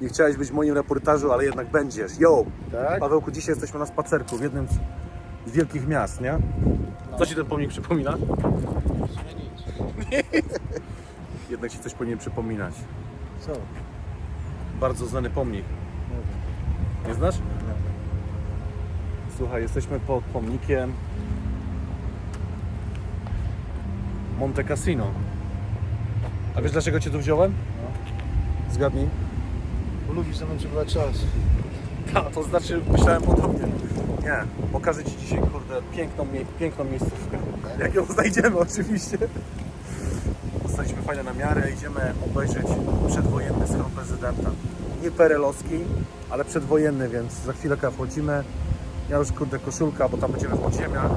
Nie chciałeś być w moim reportażu, ale jednak będziesz. Yo! Tak? Pawełku, dzisiaj jesteśmy na spacerku w jednym z, z wielkich miast, nie? Co ci ten pomnik przypomina? Jednak ci coś powinien przypominać. Co? Bardzo znany pomnik. Nie znasz? Słuchaj, jesteśmy pod pomnikiem Monte Cassino. A wiesz dlaczego cię tu wziąłem? Zgadnij. Bo lubisz ze mną przebywać czas. A, to znaczy myślałem podobnie. Nie, pokażę Ci dzisiaj, kurde, piękną, mie- piękną miejscówkę. Jak ją znajdziemy oczywiście. Dostaliśmy fajne namiary, idziemy obejrzeć przedwojenny schron prezydenta. Nie perelowski, ale przedwojenny, więc za chwilkę wchodzimy. Ja już kurde koszulka, bo tam będziemy w podziemiach.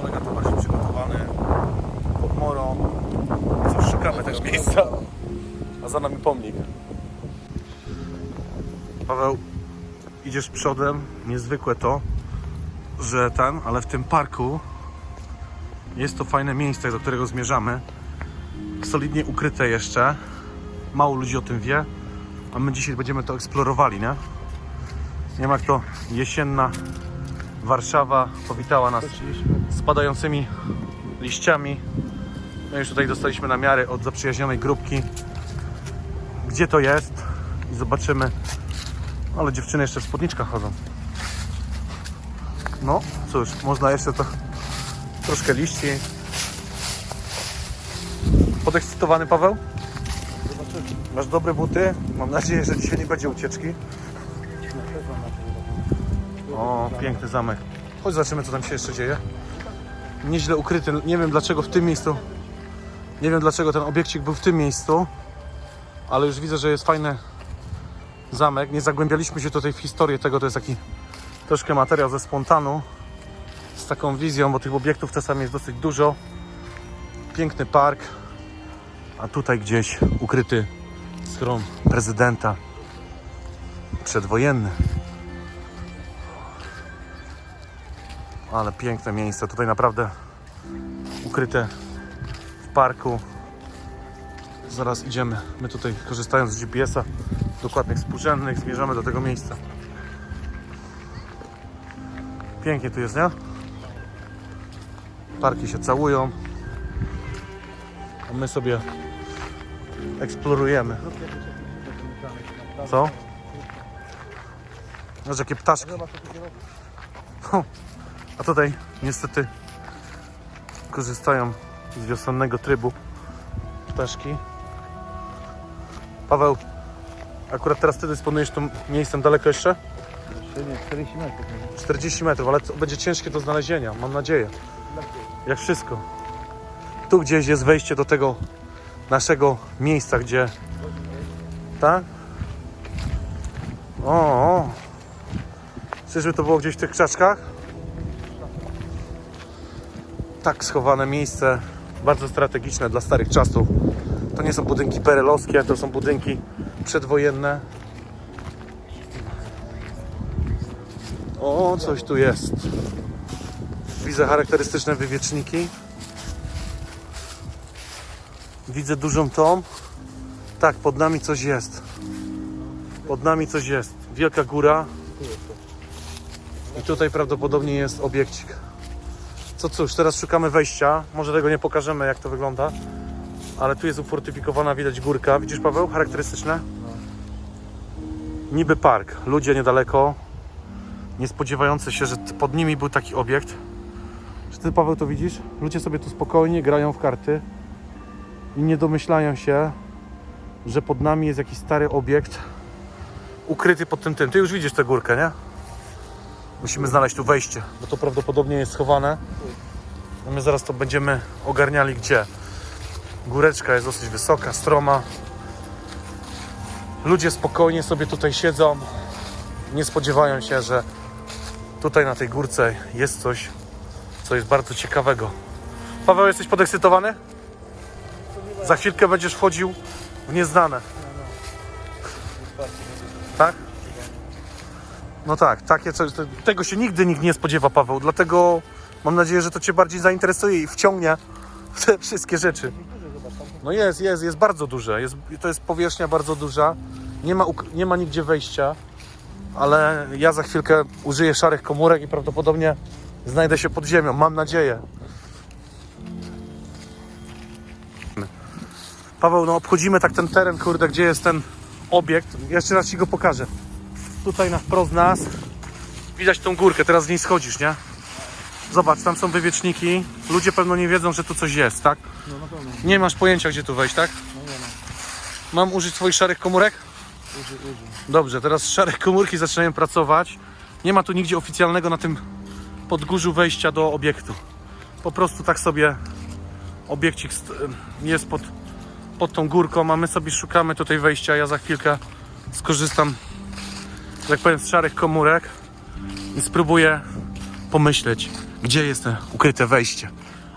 Kolega to bardziej przygotowany. Pod morą. Cóż, szukamy tego miejsca. A za nami pomnik. Paweł, idziesz przodem, niezwykłe to, że ten, ale w tym parku jest to fajne miejsce, do którego zmierzamy. Solidnie ukryte jeszcze. Mało ludzi o tym wie, a my dzisiaj będziemy to eksplorowali, nie? Nie wiem jak to jesienna Warszawa powitała nas 30 metrów. spadającymi liściami. No już tutaj dostaliśmy namiary od zaprzyjaźnionej grupki, gdzie to jest i zobaczymy. Ale dziewczyny jeszcze w spódniczkach chodzą. No cóż, można jeszcze to troszkę liści. Podekscytowany Paweł? Zobaczymy. Masz dobre buty? Mam nadzieję, że dzisiaj nie będzie ucieczki. O, piękny zamek. Chodź zobaczymy, co tam się jeszcze dzieje. Nieźle ukryty. Nie wiem dlaczego w tym miejscu. Nie wiem dlaczego ten obiekcik był w tym miejscu. Ale już widzę, że jest fajny zamek. Nie zagłębialiśmy się tutaj w historię tego. To jest taki troszkę materiał ze spontanu. Z taką wizją, bo tych obiektów czasami jest dosyć dużo. Piękny park. A tutaj gdzieś ukryty schron prezydenta przedwojenny. Ale piękne miejsce. Tutaj naprawdę ukryte w parku. Zaraz idziemy. My tutaj korzystając z GPS-a dokładnych współrzędnych zmierzamy do tego miejsca. Pięknie tu jest, nie? Parki się całują. A my sobie eksplorujemy. Co? Zobacz jakie ptaszki. A tutaj niestety korzystają z wiosennego trybu ptaszki. Paweł, akurat teraz ty dysponujesz tym miejscem daleko jeszcze? Średnio 40 metrów. nie? 40 metrów, ale to będzie ciężkie do znalezienia, mam nadzieję. Jak wszystko. Tu gdzieś jest wejście do tego naszego miejsca, gdzie... Tak? O, o. Czyżby to było gdzieś w tych krzaczkach? Tak schowane miejsce, bardzo strategiczne dla starych czasów. To nie są budynki perelowskie, to są budynki przedwojenne. O, coś tu jest. Widzę charakterystyczne wywieczniki. Widzę dużą tą. Tak, pod nami coś jest. Pod nami coś jest. Wielka góra. I tutaj prawdopodobnie jest obiekcik. Co cóż, teraz szukamy wejścia. Może tego nie pokażemy, jak to wygląda. Ale tu jest ufortyfikowana, widać górka. Widzisz, Paweł? Charakterystyczne. Niby park. Ludzie niedaleko. Nie spodziewający się, że pod nimi był taki obiekt. Czy ty, Paweł, to widzisz? Ludzie sobie tu spokojnie grają w karty i nie domyślają się, że pod nami jest jakiś stary obiekt ukryty pod tym tym. Ty już widzisz tę górkę, nie? Musimy znaleźć tu wejście, bo to prawdopodobnie jest schowane. A my zaraz to będziemy ogarniali gdzie. Góreczka jest dosyć wysoka, stroma. Ludzie spokojnie sobie tutaj siedzą. Nie spodziewają się, że tutaj na tej górce jest coś, co jest bardzo ciekawego. Paweł, jesteś podekscytowany? Za chwilkę będziesz wchodził w nieznane. Tak? No tak, takie tego się nigdy nikt nie spodziewa, Paweł, dlatego mam nadzieję, że to Cię bardziej zainteresuje i wciągnie w te wszystkie rzeczy. No jest, jest, jest bardzo duże. Jest, to jest powierzchnia bardzo duża. Nie ma, nie ma nigdzie wejścia, ale ja za chwilkę użyję szarych komórek i prawdopodobnie znajdę się pod ziemią. Mam nadzieję. Paweł, no obchodzimy tak ten teren, kurde, gdzie jest ten obiekt. Jeszcze raz Ci go pokażę. Tutaj na wprost nas widać tą górkę, teraz z niej schodzisz, nie? Zobacz, tam są wywieczniki. Ludzie pewno nie wiedzą, że tu coś jest, tak? No na pewno. Nie masz pojęcia, gdzie tu wejść, tak? No nie. Mam użyć swoich szarych komórek? Uży, uży. Dobrze, teraz szare komórki zaczynają pracować. Nie ma tu nigdzie oficjalnego na tym podgórzu wejścia do obiektu. Po prostu tak sobie obiekcik st- jest pod, pod tą górką, a my sobie szukamy tutaj wejścia. Ja za chwilkę skorzystam, że tak powiem, z szarych komórek i spróbuję pomyśleć, gdzie jest ukryte wejście.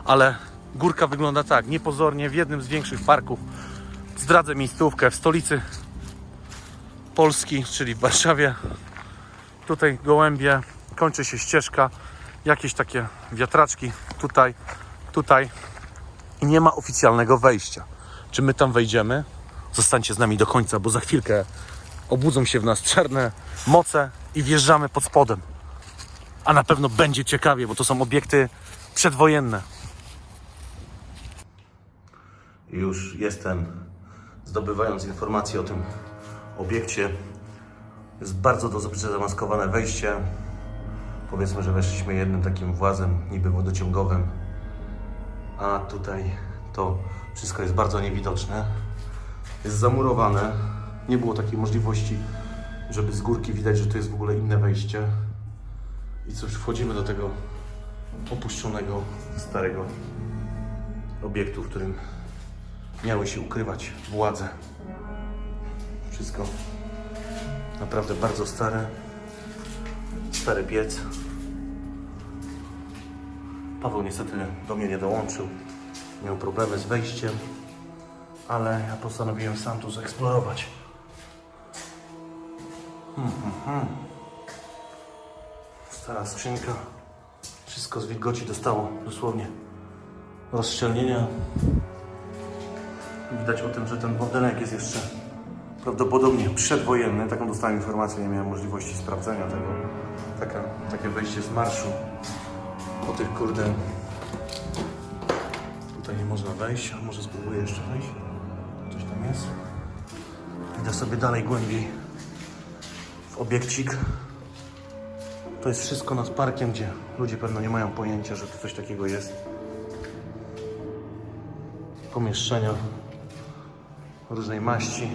Ale górka wygląda tak, niepozornie, w jednym z większych parków. Zdradzę miejscówkę w stolicy Polski, czyli w Warszawie. Tutaj gołębie, kończy się ścieżka, jakieś takie wiatraczki tutaj, tutaj i nie ma oficjalnego wejścia. Czy my tam wejdziemy? Zostańcie z nami do końca, bo za chwilkę obudzą się w nas czarne moce i wjeżdżamy pod spodem. A na pewno będzie ciekawie, bo to są obiekty przedwojenne. Już jestem, zdobywając informacje o tym obiekcie. Jest bardzo dobrze zamaskowane wejście. Powiedzmy, że weszliśmy jednym takim włazem, niby wodociągowym. A tutaj to wszystko jest bardzo niewidoczne. Jest zamurowane. Nie było takiej możliwości, żeby z górki widać, że to jest w ogóle inne wejście. I cóż, wchodzimy do tego opuszczonego, starego obiektu, w którym miały się ukrywać władze. Wszystko naprawdę bardzo stare. Stary piec. Paweł niestety do mnie nie dołączył. Miał problemy z wejściem, ale ja postanowiłem sam tu zeksplorować. Hmm, hmm, hmm. Stara skrzynka. Wszystko z wilgoci dostało dosłownie rozszczelnienia. Widać o tym, że ten budynek jest jeszcze prawdopodobnie przedwojenny. Taką dostałem informację, nie miałem możliwości sprawdzenia tego. Taka, takie wejście z marszu. Po tych kurde... Tutaj nie można wejść, a może spróbuję jeszcze wejść. Coś tam jest. Idę sobie dalej głębiej w obiekcik. To jest wszystko nad parkiem, gdzie ludzie pewno nie mają pojęcia, że tu coś takiego jest. Pomieszczenia różnej maści.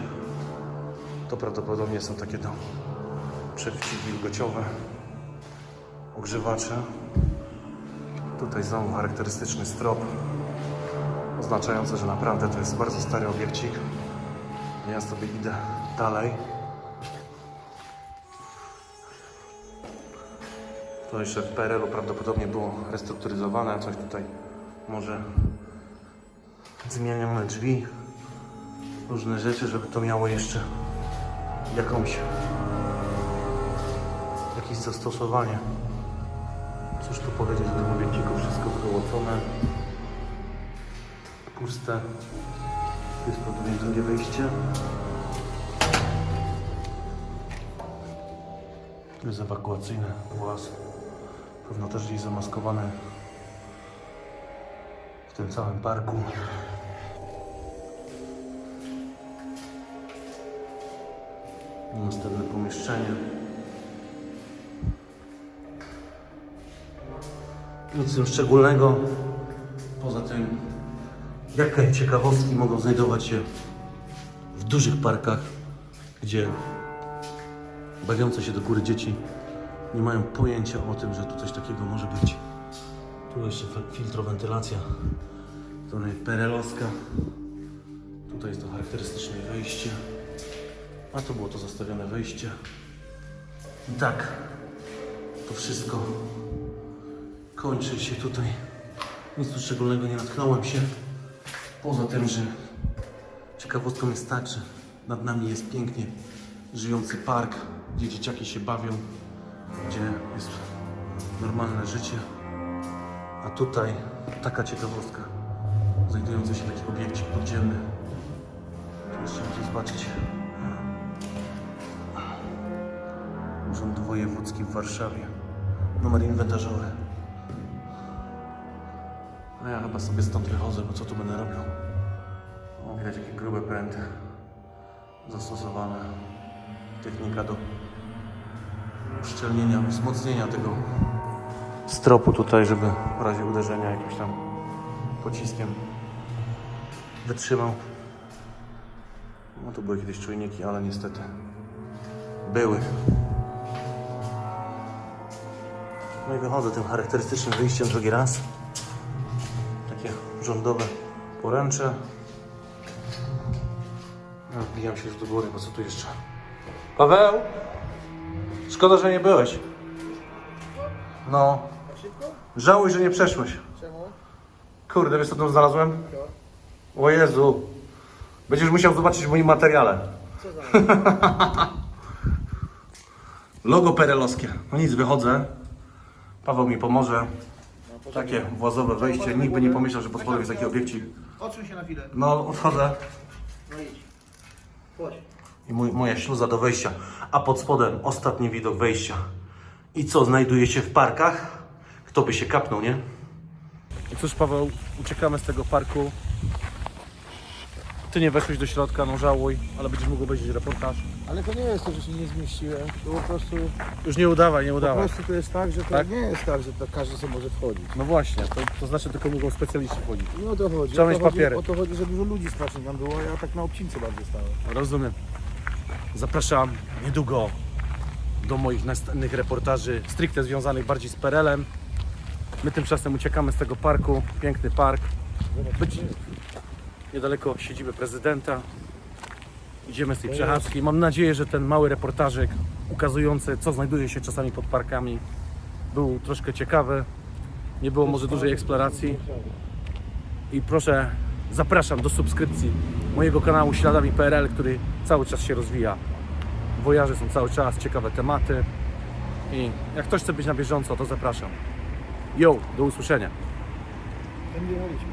To prawdopodobnie są takie do przeciwwilgociowe ogrzewacze. Tutaj znowu charakterystyczny strop oznaczający, że naprawdę to jest bardzo stary obiekcik. Ja sobie idę dalej. To jeszcze w PRL-u prawdopodobnie było restrukturyzowane, coś tutaj może zmienione drzwi, różne rzeczy, żeby to miało jeszcze jakąś jakieś zastosowanie. Cóż tu powiedzieć o tym obiekciku, wszystko wyłocone, puste. Tu jest prawdopodobnie drugie wyjście. Tu jest ewakuacyjny właz. Pewno też gdzieś zamaskowane w tym całym parku. Następne pomieszczenie. Nic tym szczególnego. Poza tym, jakie ciekawostki mogą znajdować się w dużych parkach, gdzie bawiące się do góry dzieci nie mają pojęcia o tym, że tu coś takiego może być. Tu jeszcze fil- filtrowentylacja, jest perelowska. Tutaj jest to charakterystyczne wejście. A to było to zastawione wejście. I tak, to wszystko kończy się tutaj. Nic tu szczególnego nie natknąłem się. Poza tym, że ciekawostką jest tak, że nad nami jest pięknie żyjący park, gdzie dzieciaki się bawią, gdzie jest normalne życie. A tutaj taka ciekawostka. znajdujący się taki obiekcik podziemny. Tu jeszcze muszę zobaczyć. Urząd Wojewódzki w Warszawie. Numer inwentarzowy. No ja chyba sobie stąd wychodzę, bo co tu będę robił? O, widać jakie grube pręty zastosowane. Technika do uszczelnienia, wzmocnienia tego stropu tutaj, żeby w razie uderzenia jakimś tam pociskiem wytrzymał. No tu były kiedyś czujniki, ale niestety były. No i wychodzę tym charakterystycznym wyjściem drugi raz. Takie rządowe poręcze. No, wbijam się już do góry, bo co tu jeszcze? Paweł! Szkoda, że nie byłeś. No. Żałuj, że nie przeszłeś. Czemu? Kurde, wiesz co tam znalazłem? O Jezu. Będziesz musiał zobaczyć w moim materiale. Co za... Logo perelowskie. No nic, wychodzę. Paweł mi pomoże. Takie włazowe wejście. Nikt by nie pomyślał, że pod spodem jest taki obiekcik. Odsuń się na chwilę. No, odchodzę. No idź. Chodź. I mój, moja śluza do wejścia. A pod spodem ostatni widok wejścia. I co znajduje się w parkach? Kto by się kapnął, nie? I cóż, Paweł, uciekamy z tego parku. Ty nie weszłeś do środka, no żałuj, ale będziesz mógł obejrzeć reportaż. Ale to nie jest to, że się nie zmieściłem. To po prostu, Już nie udawaj, nie po udawaj. prostu to jest tak, że to Tak? nie jest tak, że to każdy sobie może wchodzić. No właśnie, to, to znaczy tylko mogą specjaliści wchodzić. Nie o to chodzi. Trzeba o to mieć chodzi, papiery. O to chodzi, że dużo ludzi strasznie tam było, a ja tak na obcince bardziej stałem. Rozumiem. Zapraszam niedługo do moich następnych reportaży stricte związanych bardziej z PRL-em. My tymczasem uciekamy z tego parku. Piękny park. Być niedaleko siedziby prezydenta. Idziemy z tej przechadzki. Mam nadzieję, że ten mały reportażek ukazujący, co znajduje się czasami pod parkami, był troszkę ciekawy. Nie było może dużej eksploracji. I proszę, zapraszam do subskrypcji mojego kanału Śladami PRL, który cały czas się rozwija. Wojaże są cały czas, ciekawe tematy. I jak ktoś chce być na bieżąco, to zapraszam. Yo, do usłyszenia.